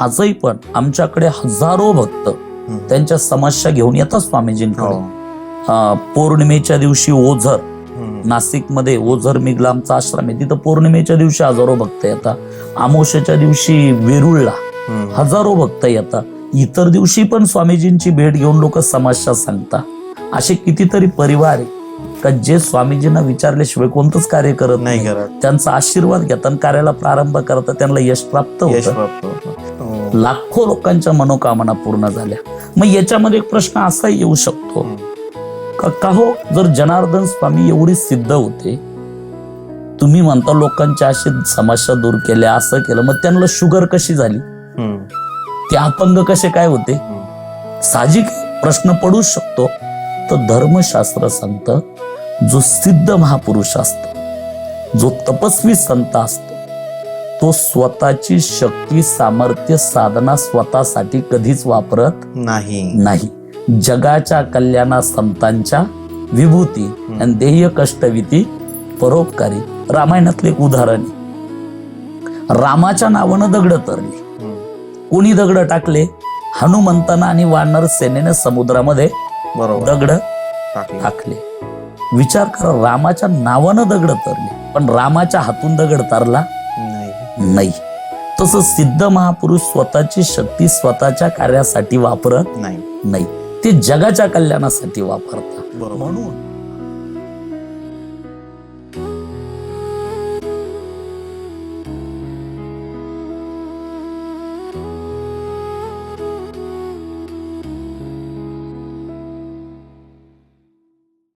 आजही पण आमच्याकडे हजारो भक्त. त्यांच्या समस्या घेऊन येतात हो स्वामीजींकडे अं, पौर्णिमेच्या दिवशी ओझर. नाशिकमध्ये ओझर मिगला आमचा आश्रम आहे तिथं पौर्णिमेच्या दिवशी हजारो भक्त येतात अमावस्याच्या दिवशी वेरुळला. हजारो भक्त येतात इतर दिवशी पण स्वामीजींची भेट घेऊन लोक समस्या सांगतात असे कितीतरी परिवार आहे का जे स्वामीजींना विचारल्याशिवाय कोणतंच कार्य करत नाही करत त्यांचा आशीर्वाद घेतात आणि कार्याला प्रारंभ करतात त्यांना यश प्राप्त होतं. हो. लाखो लोकांच्या मनोकामना पूर्ण झाल्या मग याच्यामध्ये एक प्रश्न असा येऊ शकतो. का का हो जर जनार्दन स्वामी एवढी सिद्ध होते तुम्ही म्हणता लोकांच्या अशी समस्या दूर केल्या असं केलं मग त्यांना शुगर कशी झाली. ते अपंग कसे काय होते. साहजिक प्रश्न पडूच शकतो तर धर्मशास्त्र सांगत जो सिद्ध महापुरुष असतो जो तपस्वी संत असतो तो स्वतःची शक्ती सामर्थ्य साधना स्वतःसाठी कधीच वापरत नाही. नाही. जगाच्या कल्याणा संतांच्या विभूती आणि देय कष्टविती परोपकारी. रामायणातले उदाहरण. रामाच्या नावानं दगड तरली. कोणी दगड टाकले? हनुमंतानं आणि वानर सेनेने समुद्रामध्ये दगड टाकलं. टाकले. विचार करा रामाच्या नावानं दगड तरले. पण रामाच्या हातून दगड तारला? नाही. तसं सिद्ध महापुरुष स्वतःची शक्ती स्वतःच्या कार्यासाठी वापरत नाही. नाही. ते जगाच्या कल्याणासाठी वापरतात. म्हणून